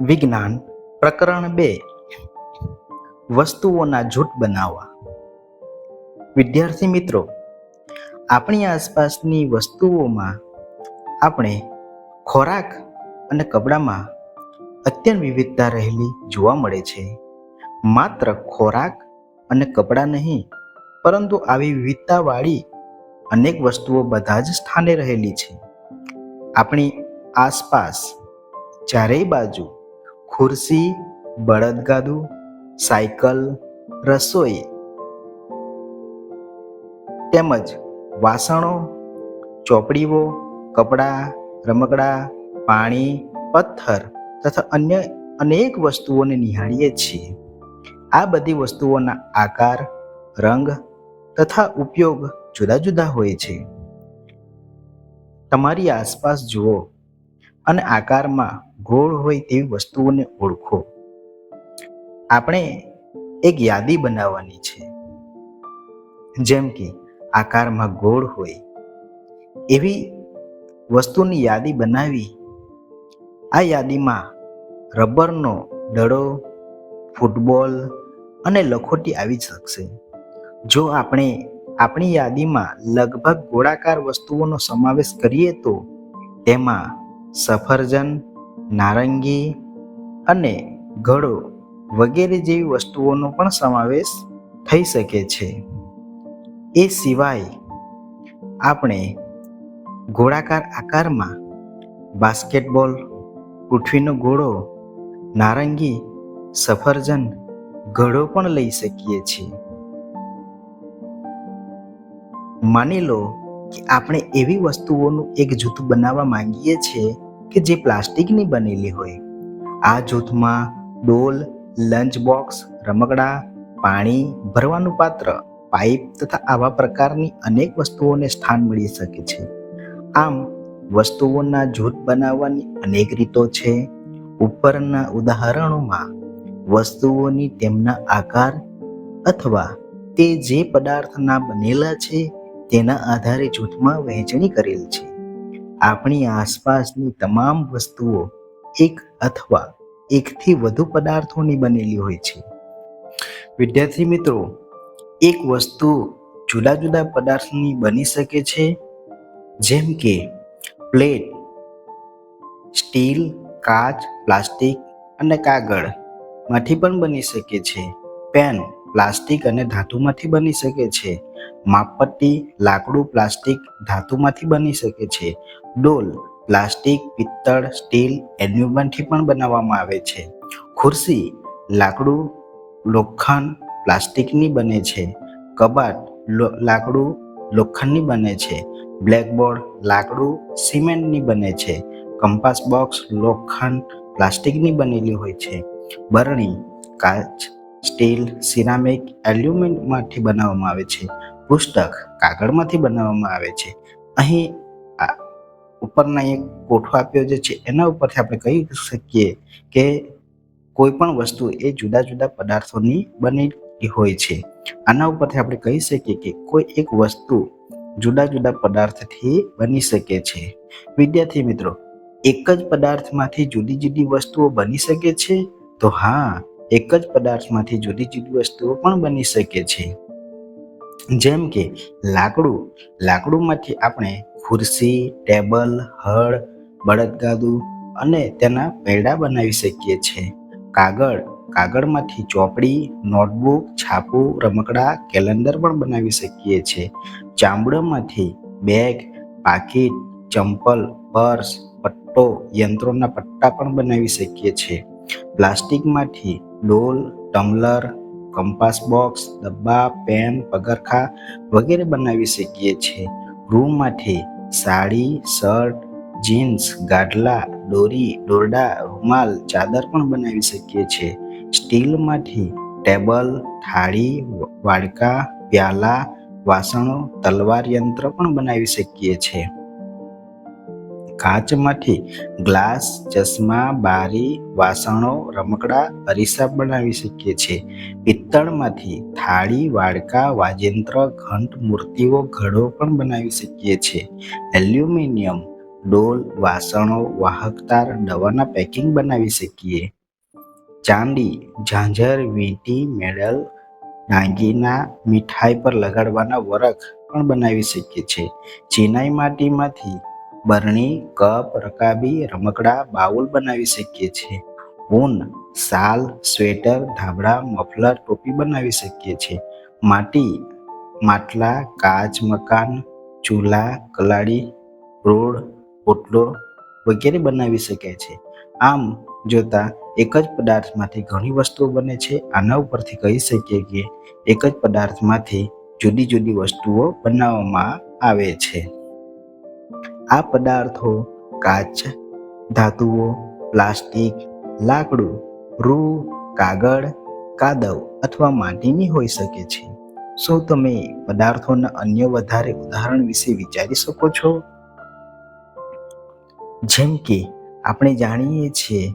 વિજ્ઞાન પ્રકરણ બે. વસ્તુઓના જૂથ બનાવવા. વિદ્યાર્થી મિત્રો, આપણી આસપાસની વસ્તુઓમાં આપણે ખોરાક અને કપડામાં અત્યંત વિવિધતા રહેલી જોવા મળે છે. માત્ર ખોરાક અને કપડાં નહીં, પરંતુ આવી વિવિધતાવાળી અનેક વસ્તુઓ બધા જ સ્થાને રહેલી છે. આપણી આસપાસ ચારેય બાજુ ખુરશી બળદગાડું સાયકલ, રસોઈ તેમજ વાસણો, ચોપડીઓ, કપડાં, રમકડા, પાણી, પથ્થર તથા અન્ય અનેક વસ્તુઓને નિહાળીએ છીએ. આ બધી વસ્તુઓના આકાર, રંગ તથા ઉપયોગ જુદા જુદા હોય છે. તમારી આસપાસ જુઓ અને આકારમાં ગોળ હોય તેવી વસ્તુઓને ઓળખો. આપણે એક યાદી બનાવવાની છે. જેમ કે આકારમાં ગોળ હોય. એવી વસ્તુની યાદી બનાવી. આ યાદીમાં રબરનો દડો, ફૂટબોલ અને લખોટી આવી શકશે. જો આપણે આપણી યાદીમાં લગભગ ગોળાકાર વસ્તુઓનો સમાવેશ કરીએ તો તેમાં સફરજન, નારંગી અને ઘડો વગેરે જેવી વસ્તુઓનો પણ સમાવેશ થઈ શકે છે. એ સિવાય આપણે ગોળાકાર આકારમાં બાસ્કેટબોલ, પૃથ્વીનો ગોળો, નારંગી, સફરજન, ઘડો પણ લઈ શકીએ છીએ. માની લો કે આપણે એવી વસ્તુઓનું એક જૂથ બનાવવા માંગીએ છીએ કે જે પ્લાસ્ટિકની બનેલી હોય. આ જૂથમાં ડોલ, લંચ બોક્સ, રમકડા, પાણી, ભરવાનું પાત્ર, પાઇપ તથા આવા પ્રકારની અનેક વસ્તુઓને સ્થાન મળી શકે છે. આમ, વસ્તુઓના જૂથ બનાવવાની અનેક રીતો છે. ઉપરના ઉદાહરણોમાં, વસ્તુઓની તેમના આકાર અથવા તે જે પદાર્થના બનેલા છે તેના આધારે જૂથમાં વહેંચણી કરેલ છે. આપણી આસપાસની તમામ વસ્તુઓ એક અથવા એકથી વધુ પદાર્થોની બનેલી હોય છે. વિદ્યાર્થી મિત્રો, એક વસ્તુ જુદા જુદા પદાર્થની બની શકે છે, જેમ કે પ્લેટ, સ્ટીલ, કાચ, પ્લાસ્ટિક અને કાગળમાંથી પણ બની શકે છે. પેન, પ્લાસ્ટિક અને ધાતુમાંથી બની શકે છે. માપપટ્ટી લાકડું પ્લાસ્ટિક ધાતુમાંથી બની શકે છે. ડોલ, પ્લાસ્ટિક, પિત્તળ, સ્ટીલ એલ્યુમિનિયમથી પણ બનાવવામાં આવે છે. ખુરશી, લાકડું લોખંડ પ્લાસ્ટિકની બને છે. કબાટ લાકડું લોખંડની બને છે. બ્લેકબોર્ડ, લાકડું સિમેન્ટની બને છે. કંપાસ બોક્સ, લોખંડ પ્લાસ્ટિકની બનેલી હોય છે. બરણી, કાચ, સ્ટીલ, સિરામિક એલ્યુમિનિયમમાંથી બનાવવામાં આવે છે. પુસ્તક કાગળમાંથી બનાવવામાં આવે છે. અહીં ઉપરના એક કોઠો આપ્યો જે છે, એના ઉપરથી આપણે કહી શકીએ કે કોઈ પણ વસ્તુ એ જુદા જુદા પદાર્થોની બનેલી હોય છે. આના ઉપરથી આપણે કહી શકીએ કે કોઈ એક વસ્તુ જુદા જુદા પદાર્થથી બની શકે છે. વિદ્યાર્થી મિત્રો, એક જ પદાર્થમાંથી જુદી જુદી વસ્તુઓ બની શકે છે? તો હા, એક જ પદાર્થમાંથી જુદી જુદી વસ્તુઓ પણ બની શકે છે. જેમ કે લાકડું. લાકડુંમાંથી આપણે ખુરશી, ટેબલ, હળ બળદગાડું અને તેના પૈડા બનાવી શકીએ છીએ. કાગળ. કાગળમાંથી ચોપડી, નોટબુક, છાપું, રમકડા, કેલેન્ડર પણ બનાવી શકીએ છીએ. ચામડામાંથી બેગ, પાકીટ, ચંપલ, પર્સ, પટ્ટો, યંત્રોના પટ્ટા પણ બનાવી શકીએ છીએ. પ્લાસ્ટિકમાંથી ડોલ ટમ્લર કંપાસ બોક્સ, ડબ્બા, પેન, પગરખા વગેરે બનાવી શકીએ છીએ. રૂમમાંથી સાડી, શર્ટ, જીન્સ ગાડલા દોરી, દોરડા, રૂમાલ, ચાદર પણ બનાવી શકીએ છીએ. સ્ટીલમાંથી ટેબલ, થાળી વાડકા, પ્યાલા, વાસણો, તલવાર યંત્ર પણ બનાવી શકીએ છીએ. કાચમાંથી ગ્લાસ, ચશ્મા, બારી, વાસણો, રમકડા, અરીસા બનાવી શકીએ છીએ. પિત્તળમાંથી થાળી, વાડકા વાજેન્ત્ર ઘંટ, મૂર્તિઓ, ઘડો પણ બનાવી શકીએ છીએ. એલ્યુમિનિયમ, ડોલ, વાસણો વાહકતાર દવાના પેકિંગ બનાવી શકીએ. ચાંદી, ઝાંઝર, વીંટી, મેડલ, દાગીના, મીઠાઈ પર લગાડવાના વરખ પણ બનાવી શકીએ છીએ. ચિનાઈ માટીમાંથી બરણી, કપ, રકાબી, રમકડા, બાઉલ બનાવી શકીએ છીએ. ઊન શાલ સ્વેટર, ધાબળા, મફલર, ટોપી બનાવી શકીએ છીએ. માટી, માટલા, કાચ, મકાન, ચૂલા, કલાડી, રોડ, પોટલો વગેરે બનાવી શકાય છે. આમ, જોતા એક જ પદાર્થમાંથી ઘણી વસ્તુઓ બને છે. આના ઉપરથી કહી શકીએ કે એક જ પદાર્થમાંથી જુદી જુદી વસ્તુઓ બનાવવામાં આવે છે. આ પદાર્થો કાચ, ધાતુઓ, પ્લાસ્ટિક, લાકડું, રૂ, કાગળ, કાદવ અથવા માટીની હોઈ શકે છે. શું તમે પદાર્થોના અન્ય વધારે ઉદાહરણ વિશે વિચારી શકો છો? જેમ કે, આપણે જાણીએ છીએ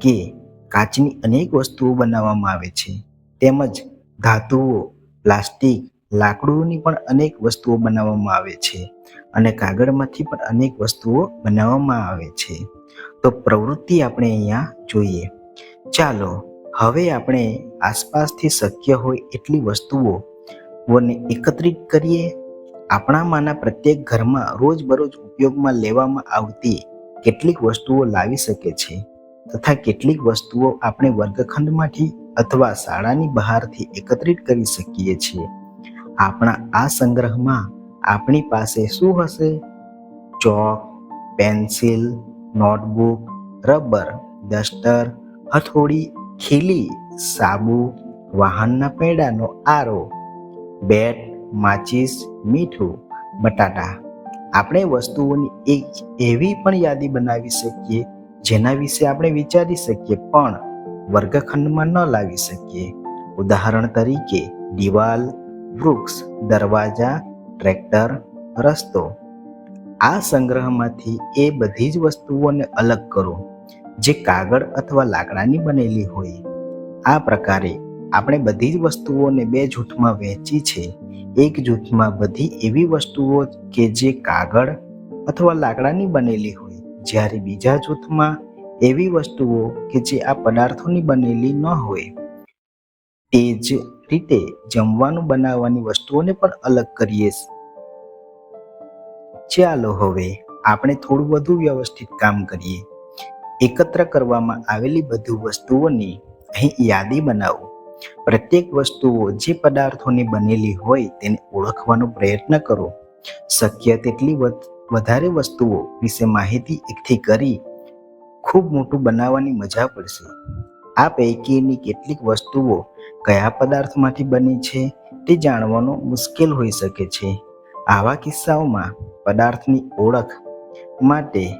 કે કાચની અનેક વસ્તુઓ બનાવવામાં આવે છે. તેમજ ધાતુઓ, પ્લાસ્ટિક લાકડુની પણ અનેક વસ્તુઓ બનાવવામાં આવે છે અને કાગળમાંથી પણ અનેક વસ્તુઓ બનાવવામાં આવે છે. તો પ્રવૃત્તિ આપણે અહીંયા જોઈએ. ચાલો, હવે આપણે આસપાસથી શક્ય હોય એટલી વસ્તુઓને એકત્રિત કરીએ. આપણામાંના પ્રત્યેક ઘરમાં રોજબરોજ ઉપયોગમાં લેવામાં આવતી કેટલીક વસ્તુઓ લાવી શકે છે તથા કેટલીક વસ્તુઓ આપણે વર્ગખંડમાંથી અથવા શાળાની બહારથી એકત્રિત કરી શકીએ છીએ. આપણા આ સંગ્રહમાં આપણી પાસે શું હશે? Chalk, pencil, notebook, rubber, duster, હથોડી, ખીલી, સાબુ, વાહનના પૈડાનો આરો, બેટ, માચીસ, મીઠું, બટાટા. આપણે વસ્તુઓની એક એવી પણ યાદી બનાવી શકીએ, જેના વિશે આપણે વિચારી શકીએ, પણ વર્ગખંડમાં ન લાવી શકીએ. ઉદાહરણ તરીકે, દિવાલ વૃક્ષ, દરવાજા, ટ્રેક્ટર, રસ્તો. આ સંગ્રહમાંથી એ બધી જ વસ્તુઓને અલગ કરો, જે કાગળ અથવા લાકડાની બનેલી હોય. આ પ્રકારે આપણે બધી જ વસ્તુઓને બે જૂથમાં વહેંચી છે. એક જૂથમાં બધી એવી વસ્તુઓ કે જે કાગળ અથવા લાકડાની બનેલી હોય. જ્યારે બીજા જૂથમાં એવી વસ્તુઓ કે જે આ પદાર્થોની બનેલી ન હોય. તે જ રીતે જમવાનું બનાવવાની વસ્તુઓને પણ અલગ કરીએ ચાલો હવે આપણે થોડું વધુ વ્યવસ્થિત કામ કરીએ. એકત્ર કરવામાં આવેલી બધી વસ્તુઓની અહીં યાદી બનાવો. પ્રત્યેક વસ્તુઓ જે પદાર્થોની બનેલી હોય તેને ઓળખવાનો પ્રયત્ન કરો. શક્ય તેટલી વધારે વસ્તુઓ વિશે માહિતી એકઠી કરી ખૂબ મોટું બનાવવાની મજા પડશે. આ પૈકીની કેટલીક વસ્તુઓ કયા પદાર્થમાંથી બની છે તે જાણવાનું મુશ્કેલ હોઈ શકે છે. આવા કિસ્સાઓમાં પદાર્થની ઓળખ માટે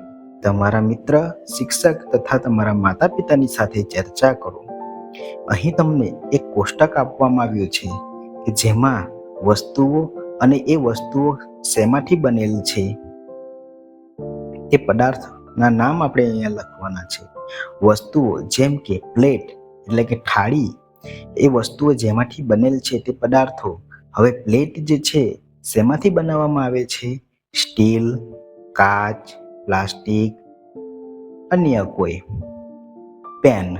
તમારા મિત્ર, શિક્ષક તથા તમારા માતા પિતાની સાથે ચર્ચા કરો. અહીં તમને એક કોષ્ટક આપવામાં આવ્યું છે કે જેમાં વસ્તુઓ અને એ વસ્તુઓ શેમાંથી બનેલી છે. એ પદાર્થના નામ આપણે અહીંયા લખવાના છે. વસ્તુઓ જેમ કે પ્લેટ, એટલે કે થાળી એ વસ્તુઓ જેમાંથી બનેલ છે તે પદાર્થો હવે પ્લેટ જે છે, શેમાંથી બનાવવામાં આવે છે? સ્ટીલ, કાચ, પ્લાસ્ટિક, અન્ય કોઈ. પેન.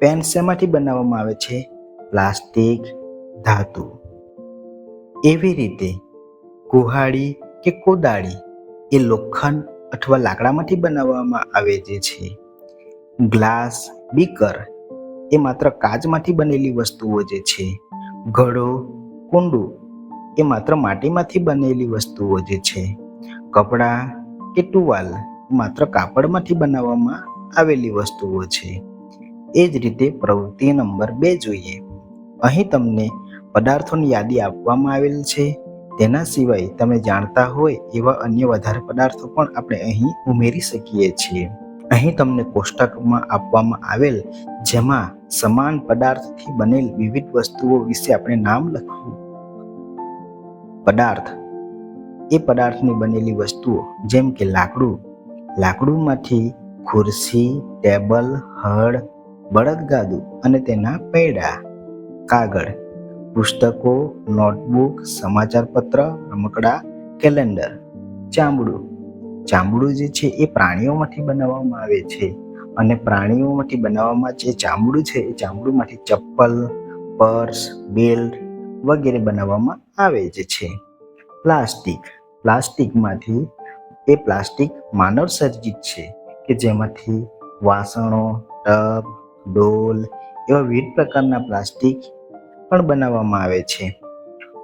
પેન શેમાંથી બનાવવામાં આવે છે? પ્લાસ્ટિક, ધાતુ. એવી રીતે કુહાડી કે કોદાળી એ લોખંડ અથવા લાકડામાંથી બનાવવામાં આવે છે. ગ્લાસ, બીકર એ માત્ર કાચમાંથી બનેલી વસ્તુઓ જે છે, ઘડો, કુંડું, એ માત્ર માટીમાંથી બનેલી વસ્તુઓ જે છે, કપડાં કે ટુવાલ માત્ર કાપડમાંથી બનાવવામાં આવેલી વસ્તુઓ છે. એ જ રીતે પ્રવૃત્તિ નંબર બે જોઈએ. અહીં તમને પદાર્થોની યાદી આપવામાં આવેલ છે. તેના સિવાય તમે જાણતા હોય એવા અન્ય વધારે પદાર્થો પણ આપણે અહીં ઉમેરી શકીએ છીએ. અહીં તમને કોષ્ટકમાં આપવામાં આવેલ જેમાં સમાન પદાર્થથી બનેલ વિવિધ વસ્તુઓ વિશે આપણે નામ લખવું. પદાર્થ. એ પદાર્થની બનેલી વસ્તુઓ જેમ કે લાકડું. લાકડુંમાંથી ખુરશી, ટેબલ, હળ બળદગાડું અને તેના પૈડા, કાગળ, પુસ્તકો, નોટબુક, સમાચારપત્ર, રમકડા, કેલેન્ડર, ચામડું. ચામડું જે છે એ પ્રાણીઓમાંથી બનાવવામાં આવે છે. અને પ્રાણીઓમાંથી બનાવવામાં જે ચામડું છે, એ ચામડુંમાંથી ચપ્પલ, પર્સ, બેલ્ટ વગેરે બનાવવામાં આવે જ છે. પ્લાસ્ટિક. પ્લાસ્ટિકમાંથી એ પ્લાસ્ટિક માનવ સર્જિત છે કે જેમાંથી વાસણો, ટબ, ડોલ એવા વિવિધ પ્રકારના પ્લાસ્ટિક પણ બનાવવામાં આવે છે.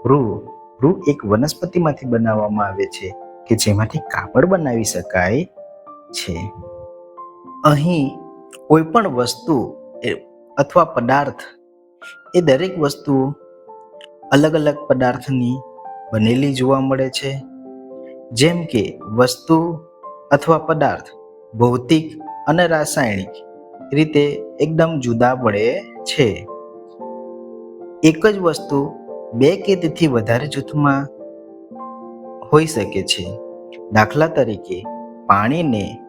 રૂ. રૂ એક વનસ્પતિમાંથી બનાવવામાં આવે છે કે જેમાંથી કાપડ બનાવી શકાય છે. અહીં કોઈ પણ વસ્તુ અથવા પદાર્થ એ દરેક વસ્તુ અલગ અલગ પદાર્થની બનેલી જોવા મળે છે. જેમ કે વસ્તુ અથવા પદાર્થ ભૌતિક અને રાસાયણિક રીતે એકદમ જુદા પડે છે. એક જ વસ્તુ બે કે તેથી વધારે જૂથમાં હોઈ શકે છે. દાખલા તરીકે પાણીને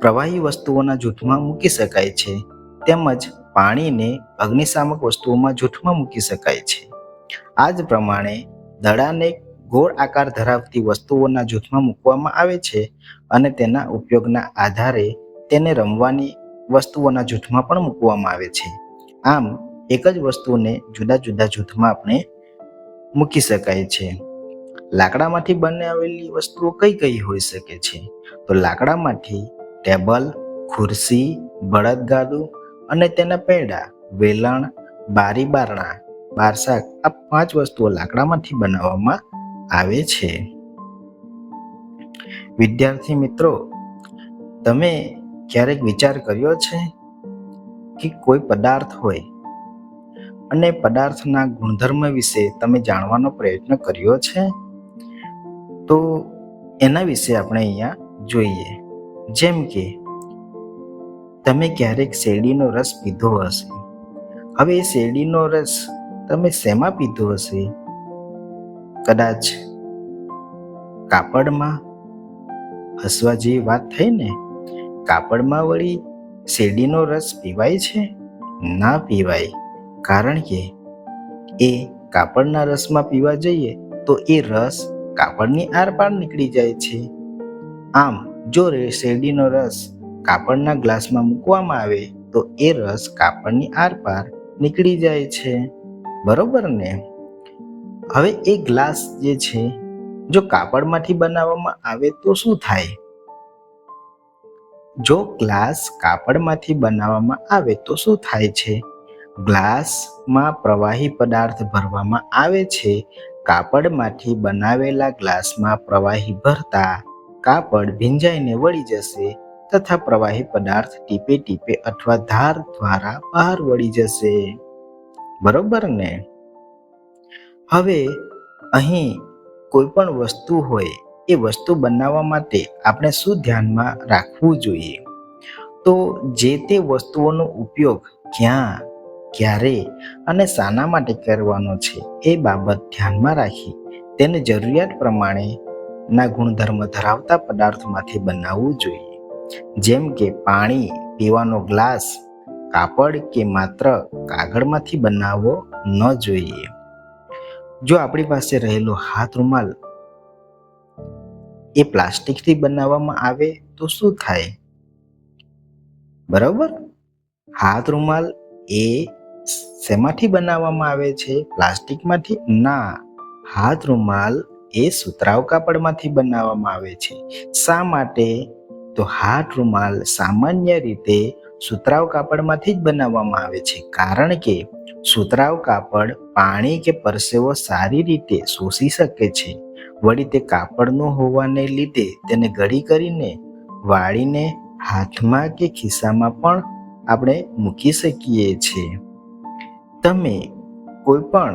પ્રવાહી વસ્તુઓના જૂથમાં મૂકી શકાય છે. તેમજ પાણીને અગ્નિશામક વસ્તુઓમાં જૂથમાં મૂકી શકાય છે. આ જ પ્રમાણે દડાને ગોળ આકાર ધરાવતી વસ્તુઓના જૂથમાં મૂકવામાં આવે છે અને તેના ઉપયોગના આધારે તેને રમવાની વસ્તુઓના જૂથમાં પણ મૂકવામાં આવે છે. આમ, એક જ વસ્તુને જુદા જુદા જૂથમાં આપણે મૂકી શકાય છે. લાકડામાંથી બનાવેલી વસ્તુઓ કઈ કઈ હોઈ શકે છે? તો લાકડામાંથી ટેબલ, ખુરશી બળદગાડું અને તેના પૈડા, વેલણ, બારી બારણા બારસાક આ પાંચ વસ્તુઓ લાકડામાંથી બનાવવામાં આવે છે. વિદ્યાર્થી મિત્રો, તમે ક્યારેક વિચાર કર્યો છે કે કોઈ પદાર્થ હોય અને પદાર્થના ગુણધર્મ વિશે તમે જાણવાનો પ્રયત્ન કર્યો છે? તો એના વિશે આપણે અહીંયા જોઈએ. જેમ કે, તમે ક્યારેક શેરડીનો રસ પીધો હશે. હવે એ શેરડીનો રસ તમે શેમાં પીધો હશે? કદાચ કાપડમાં? હસવા જેવી વાત થઈ ને? કાપડમાં વળી શેરડીનો રસ પીવાય છે? ના પીવાય. કારણ કે, એ કાપડના રસમાં પીવા જઈએ તો એ રસ કાપડની આરપાર નીકળી જાય છે. આમ જો શેરડીનો રસ કાપડના ગ્લાસમાં મૂકવામાં આવે, તો એ રસ કાપડની આરપાર નીકળી જાય છે. બરોબર ને? હવે એ ગ્લાસ જે છે, જો કાપડમાંથી બનાવવામાં આવે તો શું થાય? જો ગ્લાસ કાપડમાંથી બનાવવામાં આવે તો શું થાય છે? ગ્લાસમાં પ્રવાહી પદાર્થ ભરવામાં આવે છે. કાપડમાંથી બનાવેલા ગ્લાસમાં પ્રવાહી ભરતા કાપડ ભીંજાઈને વળી જશે તથા પ્રવાહી પદાર્થ ટીપે ટીપે અથવા ધાર દ્વારા બહાર વળી જશે. બરોબર ને? હવે અહીં કોઈ પણ વસ્તુ હોય એ વસ્તુ બનાવવા માટે આપણે શું ધ્યાનમાં રાખવું જોઈએ? તો જે તે વસ્તુઓનો ઉપયોગ ક્યાં, ક્યારે અને શાના માટે કરવાનો છે એ બાબત ધ્યાનમાં રાખી તેને જરૂરિયાત પ્રમાણે ના ગુણધર્મ ધરાવતા પદાર્થમાંથી બનાવવું જોઈએ. જેમ કે પાણી પીવાનો ગ્લાસ, કાપડ કે માત્ર કાગળમાંથી બનાવવો ન જોઈએ. જો આપણી પાસે રહેલો હાથ રૂમાલ એ પ્લાસ્ટિકથી બનાવવામાં આવે તો શું થાય? બરાબર? હાથ રૂમાલ એ શેમાંથી બનાવવામાં આવે છે? પ્લાસ્ટિકમાંથી? ના, હાથ રૂમાલ એ સુતરાઉ કાપડમાંથી બનાવવામાં આવે છે. શા માટે? તો હાથ રૂમાલ સામાન્ય રીતે સુતરાઉ કાપડમાંથી જ બનાવવામાં આવે છે. કારણ કે સુતરાઉ કાપડ પાણી કે પરસેવો સારી રીતે શોષી શકે છે. વળી તે કાપડનું હોવાને લીધે તેને ગળી કરીને વાળીને હાથમાં કે ખિસ્સામાં પણ આપણે મૂકી શકીએ છીએ. તમે કોઈ પણ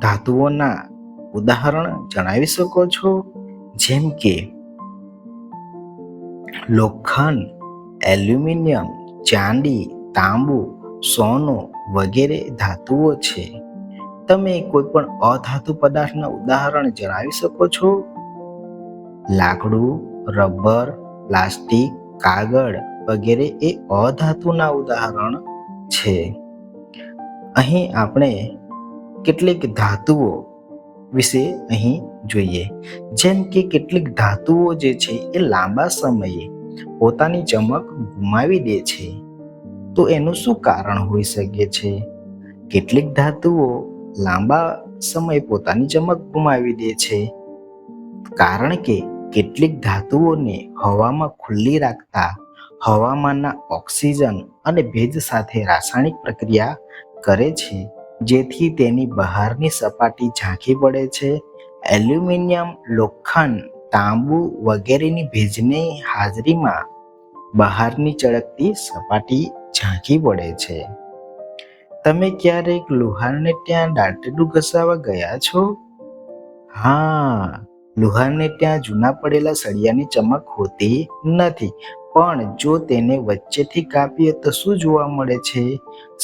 ધાતુઓના ઉદાહરણ જણાવી શકો છો? જેમ કે, લોખંડ, એલ્યુમિનિયમ, ચાંદી, તાંબુ, સોનું વગેરે ધાતુઓ છે. તમે કોઈ પણ અધાતુ પદાર્થના ઉદાહરણ જણાવી શકો છો? લાકડું, રબર, પ્લાસ્ટિક, કાગળ વગેરે એ અધાતુના ઉદાહરણ છે. અહીં આપણે કેટલીક ધાતુઓ વિશે અહીં જોઈએ. જેમ કે કેટલીક ધાતુઓ જે છે એ લાંબા સમયે પોતાની ચમક ગુમાવી દે છે. તો એનું શું કારણ હોઈ શકે છે? કેટલીક ધાતુઓ લાંબા સમયે પોતાની ચમક ગુમાવી દે છે. કારણ કે કેટલીક ધાતુઓને હવામાં ખુલ્લી રાખતા હવામાનના ઓક્સિજન અને ભેજ સાથે રાસાયણિક પ્રક્રિયા કરે છે. જેથી તેની બહારની સપાટી ઝાંખી પડે છે. એલ્યુમિનિયમ, લોખંડ, તાંબુ વગેરેની ભેજની હાજરીમાં બહારની ચળકતી સપાટી ઝાંખી પડે છે. તમે ક્યારેક લુહારને ત્યાં દાંતરડું ઘસાવા ગયા છો? હા, લુહારને ત્યાં જૂના પડેલા સળિયાની ચમક હોતી નથી. પણ જો તેને વચ્ચેથી કાપીએ તો શું જોવા મળે છે?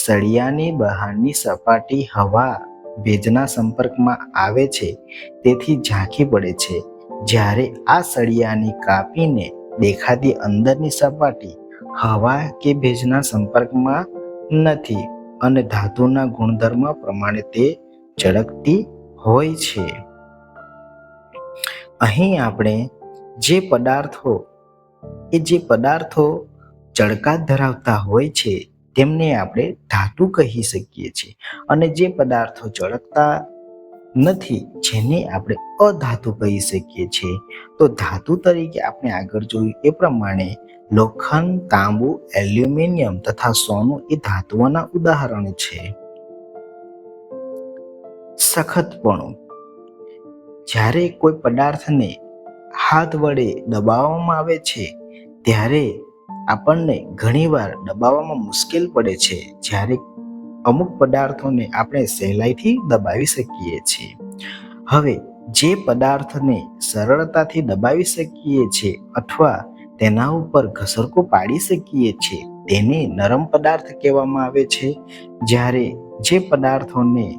સળિયાની બહારની સપાટી હવા ભેજના સંપર્કમાં આવે છે, તેથી ઝાંખી પડે છે. જ્યારે આ સળિયાની કાપીને દેખાતી અંદરની સપાટી હવા કે ભેજના સંપર્કમાં નથી અને ધાતુના ગુણધર્મ પ્રમાણે તે ચળકતી હોય છે. અહીં આપણે જે પદાર્થો એ જે પદાર્થો ચળકાટ ધરાવતા હોય છે, તેમને આપણે ધાતુ કહી શકીએ છીએ. અને જે પદાર્થો ચળકતા નથી, જેને આપણે અધાતુ કહી શકીએ છીએ. તો ધાતુ તરીકે આપણે આગળ જોયું એ પ્રમાણે લોખંડ, તાંબુ, એલ્યુમિનિયમ તથા સોનું એ ધાતુઓના ઉદાહરણો છે. સખતપણું. જ્યારે કોઈ પદાર્થને હાથ વડે દબાવવામાં આવે છે, ત્યારે આપણને ઘણીવાર દબાવવામાં મુશ્કેલ પડે છે, જ્યારે અમુક પદાર્થોને આપણે સહેલાઈથી દબાવી શકીએ છીએ. હવે, જે પદાર્થને સરળતાથી દબાવી શકીએ છીએ અથવા તેના ઉપર ઘસરકો પાડી શકીએ છીએ તેને નરમ પદાર્થ કહેવામાં આવે છે, જ્યારે જે પદાર્થોને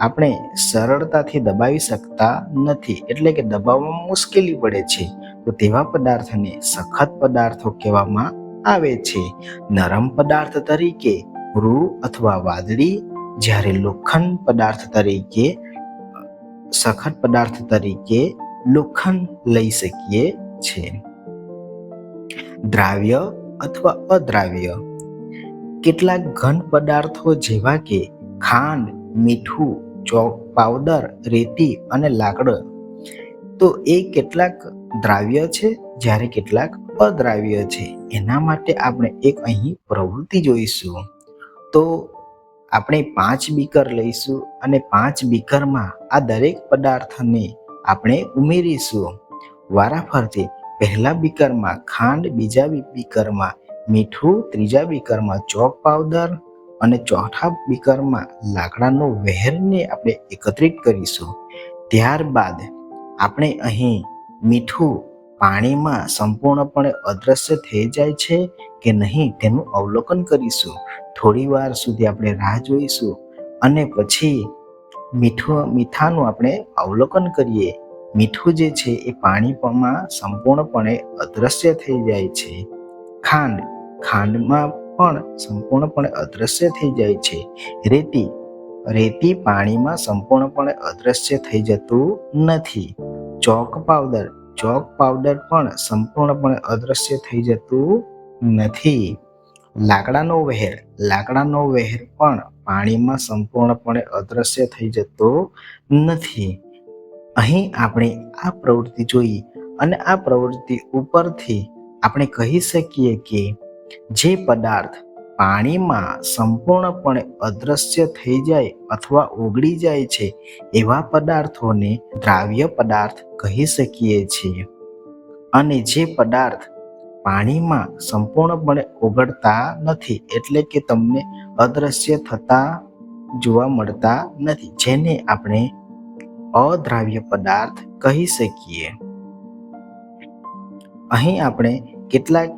આપણે સરળતાથી દબાવી શકતા નથી. એટલે કે દબાવવામાં મુશ્કેલી પડે છે. તો તેવા પદાર્થને સખત પદાર્થો કહેવામાં આવે છે. નરમ પદાર્થ તરીકે રૂ અથવા વાદળી, જ્યારે લોખંડ પદાર્થ તરીકે, સખત પદાર્થ તરીકે લોખંડ લઈ શકીએ છે દ્રાવ્ય અથવા અદ્રાવ્ય. કેટલાક ઘન પદાર્થો જેવા કે ખાંડ, મીઠું ચોક, પાવડર, રેતી અને લાકડ. તો એ કેટલાક દ્રાવ્ય છે, જ્યારે કેટલાક અદ્રાવ્ય છે. એના માટે આપણે એક અહીં પ્રવૃત્તિ જોઈશું. તો આપણે પાંચ બીકર લઈશું અને પાંચ બીકરમાં આ દરેક પદાર્થને આપણે ઉમેરીશું. વારાફરતી પહેલા બીકરમાં ખાંડ, બીજા બીકરમાં મીઠું, ત્રીજા બીકરમાં ચોક પાવડર અને ચોથા બીકરમાં લાકડાનો વહેરને આપણે એકત્રિત કરીશું. ત્યારબાદ આપણે અહીં મીઠું પાણીમાં સંપૂર્ણપણે અદ્રશ્ય થઈ જાય છે કે નહીં તેનું અવલોકન કરીશું. થોડી વાર સુધી આપણે રાહ જોઈશું અને પછી મીઠું, મીઠાનું આપણે અવલોકન કરીએ. મીઠું જે છે એ પાણીમાં સંપૂર્ણપણે અદ્રશ્ય થઈ જાય છે. ખાંડ, ખાંડમાં પણ સંપૂર્ણપણે અદ્રશ્ય થઈ જાય છે. રેતી રેતી પાણીમાં સંપૂર્ણપણે અદ્રશ્ય થઈ જતું નથી. ચોક પાવડર ચોક પાવડર પણ સંપૂર્ણપણે અદ્રશ્ય થઈ જતું નથી. લાકડાનો વહેર લાકડાનો વહેર પણ પાણીમાં સંપૂર્ણપણે અદ્રશ્ય થઈ જતો નથી. અહીં આપણે આ પ્રવૃત્તિ જોઈ અને આ પ્રવૃત્તિ ઉપરથી આપણે કહી શકીએ કે જે પદાર્થ પાણીમાં સંપૂર્ણપણે અદ્રશ્ય થઈ જાય અથવા ઓગળી જાય છે, એવા પદાર્થોને દ્રાવ્ય પદાર્થ કહી શકીએ છીએ. અને જે પદાર્થ પાણીમાં સંપૂર્ણપણે ઓગળતા નથી, એટલે કે તમને અદ્રશ્ય થતા જોવા મળતા નથી, જેને આપણે અદ્રાવ્ય પદાર્થ કહી શકીએ. અહીં આપણે કેટલાક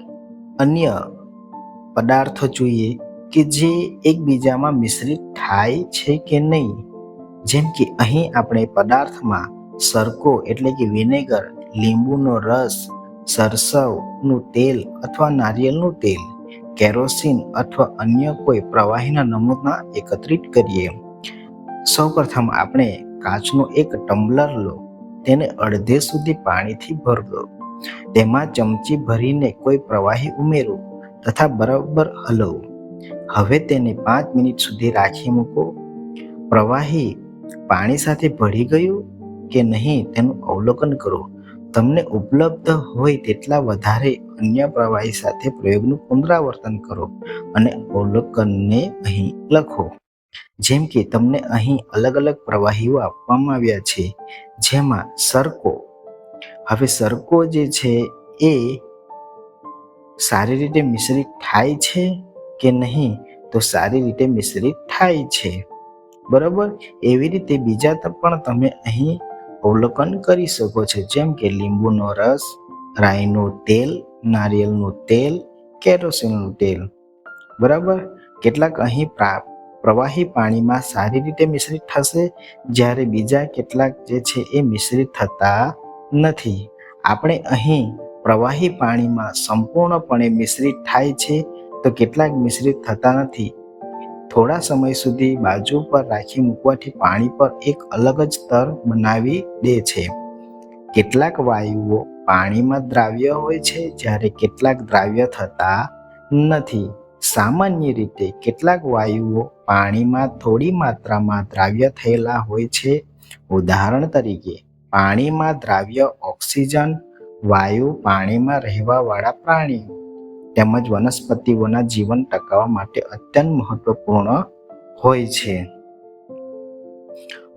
અન્ય પદાર્થો જોઈએ કે જે એકબીજામાં મિશ્રિત થાય છે કે નહીં. જેમ કે અહીં આપણે પદાર્થમાં સરકો એટલે કે વિનેગર, લીંબુનો રસ, સરસવનું તેલ અથવા નારિયેળનું તેલ, કેરોસીન અથવા અન્ય કોઈ પ્રવાહીના નમૂના એકત્રિત કરીએ. સૌપ્રથમ આપણે કાચનો એક ટમ્બલર લો, તેને અડધે સુધી પાણીથી ભર દો. તેમાં ચમચી ભરીને કોઈ પ્રવાહી ઉમેરો તથા બરાબર હલવો. હવે તેને પાંચ મિનિટ સુધી રાખી મૂકો. પ્રવાહી પાણી સાથે ભળી ગયું કે નહીં તેનું અવલોકન કરો. તમને ઉપલબ્ધ હોય તેટલા વધારે અન્ય પ્રવાહી સાથે પ્રયોગનું પુનરાવર્તન કરો અને અવલોકનને અહીં લખો. જેમ કે તમને અહીં અલગ અલગ પ્રવાહીઓ આપવામાં આવ્યા છે, જેમાં સરકો હવે સરકો જે છે એ સારી રીતે મિશ્રિત થાય છે કે નહીં, તો સારી રીતે મિશ્રિત થાય છે. બરાબર? એવી રીતે બીજા પણ તમે અહીં અવલોકન કરી શકો છો. જેમ કે લીંબુનો રસ, રાઈનું તેલ નારિયેળનું તેલ, કેરોસીનનું તેલ. બરાબર? કેટલાક અહીં પ્રા- પ્રવાહી પાણીમાં સારી રીતે મિશ્રિત થશે. જ્યારે બીજા કેટલાક જે છે એ મિશ્રિત થતા નથી. આપણે અહીં પ્રવાહી પાણીમાં સંપૂર્ણપણે મિશ્રિત થાય છે તો કેટલાક મિશ્રિત થતા નથી. થોડા સમય સુધી બાજુ પર રાખી મૂકવાથી પાણી પર એક અલગ જ સ્તર બનાવી દે છે. કેટલાક વાયુઓ પાણીમાં દ્રાવ્ય હોય છે જ્યારે કેટલાક દ્રાવ્ય થતા નથી. સામાન્ય રીતે કેટલાક વાયુઓ પાણીમાં થોડી માત્રામાં દ્રાવ્ય થયેલા હોય છે. ઉદાહરણ તરીકે પાણીમાં દ્રાવ્ય ઓક્સિજન, વાયુ પાણીમાં રહેવાવાળા પ્રાણીઓ તેમજ વનસ્પતિઓના જીવન ટકાવવા માટે અત્યંત મહત્વપૂર્ણ હોય છે.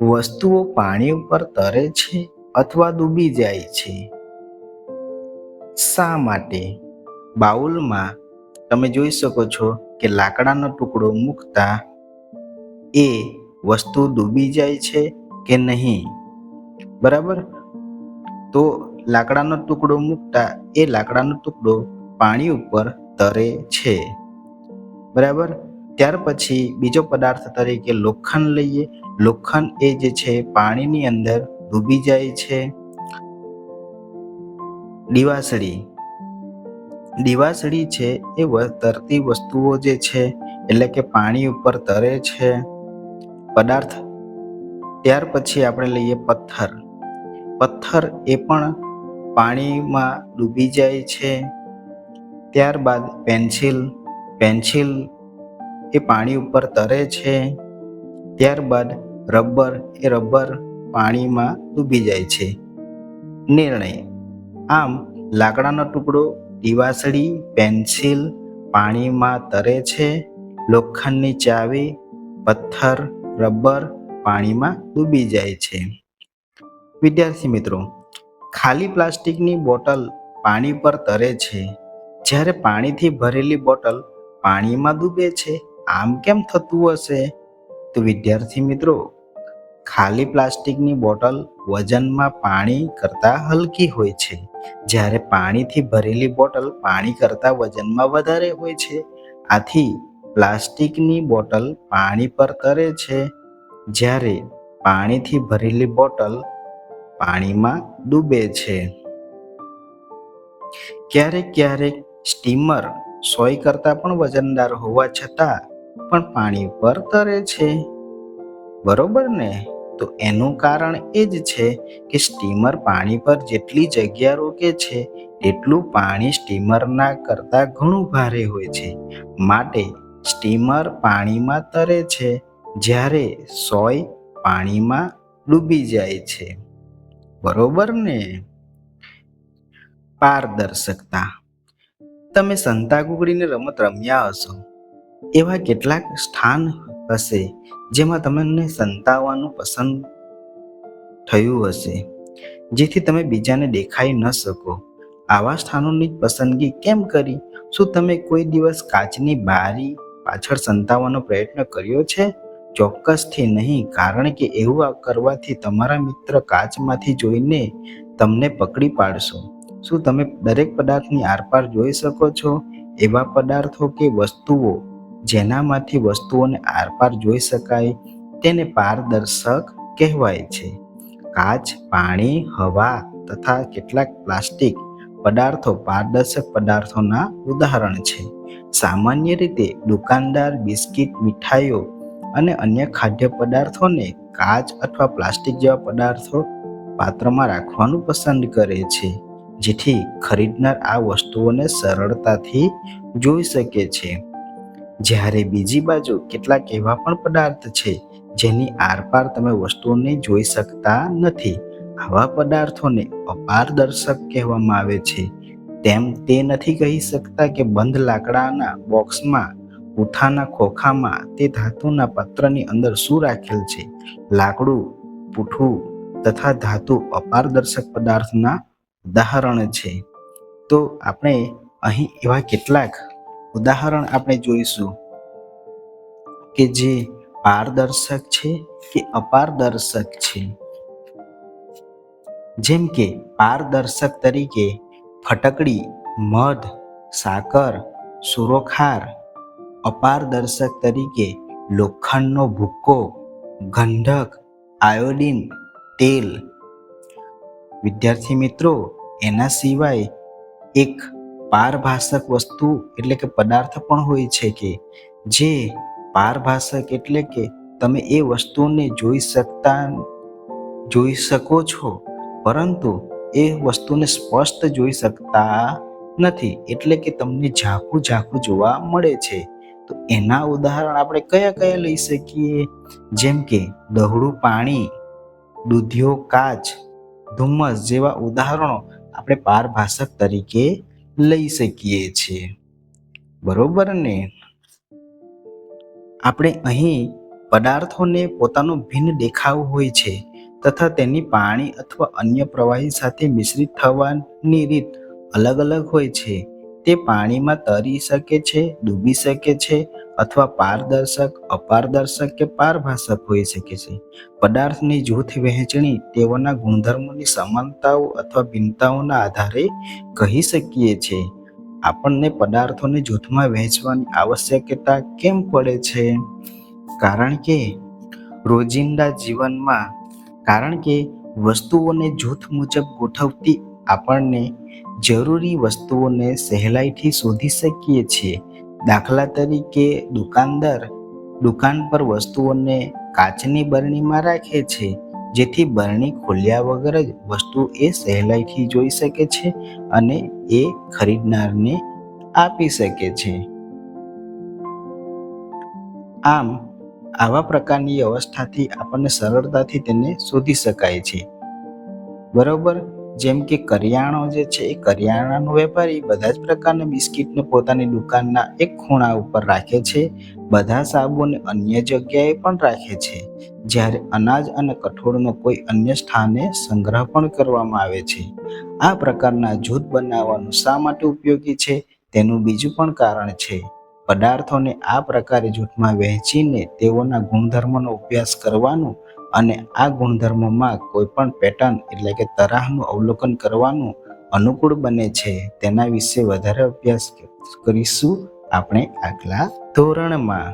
વસ્તુઓ પાણી ઉપર તરે છે અથવા ડૂબી જાય છે. શા માટે? બાઉલમાં તમે જોઈ શકો છો કે લાકડાનો ટુકડો મૂકતા એ વસ્તુ ડૂબી જાય છે કે નહીં? બરાબર? તો લાકડાનો ટુકડો મૂકતા એ લાકડાનો ટુકડો પાણી ઉપર તરે છે. બરાબર? ત્યાર પછી બીજો પદાર્થ તરીકે લોખંડ લઈએ. લોખંડ એ જે છે પાણીની અંદર ડૂબી જાય છે. દિવાસળી. દિવાસળી છે એ તરતી વસ્તુઓ જે છે, એટલે કે પાણી ઉપર તરે છે. પદાર્થ. ત્યાર પછી આપણે લઈએ પથ્થર. પથ્થર એ પણ પાણીમાં ડૂબી જાય છે. ત્યારબાદ પેન્સિલ પેન્સિલ એ પાણી ઉપર તરે છે. ત્યારબાદ રબર એ રબર પાણીમાં ડૂબી જાય છે. નિર્ણય. આમ લાકડાનો ટુકડો દિવાસળી પેન્સિલ પાણીમાં તરે છે. લોખંડની ચાવી, પથ્થર, રબર પાણીમાં ડૂબી જાય છે. વિદ્યાર્થી મિત્રો, ખાલી પ્લાસ્ટિકની બોટલ પાણી પર તરે છે. જ્યારે પાણીથી ભરેલી બોટલ પાણીમાં ડૂબે છે, આમ કેમ થતું હશે? તો વિદ્યાર્થી મિત્રો, ખાલી પ્લાસ્ટિકની બોટલ વજનમાં પાણી કરતાં હલકી હોય છે. જ્યારે પાણીથી ભરેલી બોટલ પાણી કરતાં વજનમાં વધારે હોય છે, આથી પ્લાસ્ટિકની બોટલ પાણી પર તરે છે. જ્યારે પાણીથી ભરેલી બોટલ પાણીમાં ડૂબે છે. ક્યારેક ક્યારેક સ્ટીમર સોય કરતાં પણ વજનદાર હોવા છતાં પણ પાણી પર તરે છે. બરોબર ને? તો એનું કારણ એ જ છે કે સ્ટીમર પાણી પર જેટલી જગ્યા રોકે છે તેટલું પાણી સ્ટીમરના કરતાં ઘણું ભારે હોય છે. માટે સ્ટીમર પાણીમાં તરે છે, જ્યારે સોય પાણીમાં ડૂબી જાય છે. બરોબર ને? પારદર્શકતા. તમે સંતાકુકડીની રમત રમ્યા હશો. એવા કેટલાક સ્થાન હશે જેમાં તમને સંતાવવાનું પસંદ થયું હશે, જેથી તમે બીજાને દેખાઈ ન શકો. આવા સ્થાનોની પસંદગી કેમ કરી? શું તમે કોઈ દિવસ કાચની બારી પાછળ સંતાવવાનો પ્રયત્ન કર્યો છે? ચોક્કસથી નહીં, કારણ કે એવું કરવાથી તમારા મિત્ર કાચમાંથી જોઈને તમને પકડી પાડશો. શું તમે દરેક પદાર્થની આરપાર જોઈ શકો છો? એવા પદાર્થો કે વસ્તુઓ જેનામાંથી વસ્તુઓને આરપાર જોઈ શકાય, તેને પારદર્શક કહેવાય છે. કાચ, પાણી, હવા તથા કેટલાક પ્લાસ્ટિક પદાર્થો પારદર્શક પદાર્થોના ઉદાહરણ છે. સામાન્ય રીતે દુકાનદાર બિસ્કિટ, મીઠાઈઓ અને અન્ય ખાદ્ય પદાર્થોને કાચ અથવા પ્લાસ્ટિક જેવા પદાર્થો પાત્રમાં રાખવાનું પસંદ કરે છે, જેથી ખરીદનાર આ વસ્તુઓને સરળતાથી જોઈ શકે છે. જ્યારે બીજી બાજુ કેટલાક એવા પણ પદાર્થ છે, જેની આરપાર તમે વસ્તુઓને જોઈ શકતા નથી, આવા પદાર્થોને અપારદર્શક કહેવામાં આવે છે. તેમ તે નથી કહી શકતા કે બંધ લાકડાના બોક્સમાં પૂઠાના ખોખામાં તે ધાતુના પાત્રની અંદર શું રાખેલ છે? લાકડું, પૂઠું તથા ધાતુ અપારદર્શક પદાર્થના ઉદાહરણ છે. તો આપણે અહીં એવા કેટલાક ઉદાહરણ આપણે જોઈશું. કે જે પારદર્શક છે કે અપારદર્શક છે? જેમ કે પારદર્શક તરીકે ફટકડી, મધ, સાકર, સુરોખાર અપારદર્શક તરીકે લોખંડનો ભૂક્કો, ગંધક, આયોડીન, તેલ. વિદ્યાર્થી મિત્રો, એના સિવાય એક પારભાષક વસ્તુ એટલે કે પદાર્થ પણ હોય છે કે, જે પારભાષક એટલે કે તમે એ વસ્તુને જોઈ શકતા જોઈ શકો છો, પરંતુ એ વસ્તુને સ્પષ્ટ જોઈ શકતા નથી. એટલે કે તમને ઝાંખું ઝાંખું જોવા મળે છે. તો એના ઉદાહરણ આપણે કયા કયા લઈ શકીએ? જેમ કે દહડું પાણી, દૂધિયો કાચ, ધુમ્મસ જેવા ઉદાહરણો આપણે પારભાષક તરીકે લઈ શકીએ છીએ. બરોબર ને? આપણે અહીં પદાર્થોને પોતાનો ભિન્ન દેખાવ હોય છે તથા તેની પાણી અથવા અન્ય પ્રવાહી સાથે મિશ્રિત થવાની રીત અલગ અલગ હોય છે. તે પાણીમાં તરી શકે છે, ડૂબી શકે છે અથવા પારદર્શક, અપારદર્શક કે પારભાષક હોઈ શકે છે. પદાર્થની જૂથ વહેંચણી તેઓના ગુણધર્મોની સમાનતાઓ અથવા ભિન્નતાઓના આધારે કહી શકીએ છીએ આપણને પદાર્થોને જૂથમાં વહેંચવાની આવશ્યકતા કેમ પડે છે? કારણ કે રોજિંદા જીવનમાં, કારણ કે વસ્તુઓને જૂથ મુજબ ગોઠવતી આપણને જરૂરી વસ્તુઓને સહેલાઈથી શોધી શકીએ છીએ. દાખલા તરીકે દુકાનદાર દુકાન પર વસ્તુઓને કાચની બરણીમાં રાખે છે, જેથી બરણી ખોલ્યા વગર જ વસ્તુ એ સહેલાઈથી જોઈ શકે છે અને એ ખરીદનારને આપી શકે છે. આમ, આવા પ્રકારની અવસ્થાથી આપણને સરળતાથી તેને શોધી શકાય છે. બરોબર? જેમ કે કરિયાણો જે છે, એ કરિયાણાનો વેપારી બધા જ પ્રકારના બિસ્કિટને પોતાની દુકાનના એક ખૂણા ઉપર રાખે છે. બધા સાબુને અન્ય જગ્યાએ પણ રાખે છે. જ્યારે અનાજ અને કઠોળનો કોઈ અન્ય સ્થાને સંગ્રહ પણ કરવામાં આવે છે. આ પ્રકારના જૂથ બનાવવાનું શા માટે ઉપયોગી છે? તેનું બીજું પણ કારણ છે. પદાર્થોને આ પ્રકારે જૂથમાં વહેંચીને તેઓના ગુણધર્મનો અભ્યાસ કરવાનું અને આ ગુણધર્મમાં કોઈ પણ પેટર્ન એટલે કે તરાહનું અવલોકન કરવાનું અનુકૂળ બને છે, તેના વિશે વધારે અભ્યાસ કરીશું આપણે આગલા ધોરણમાં.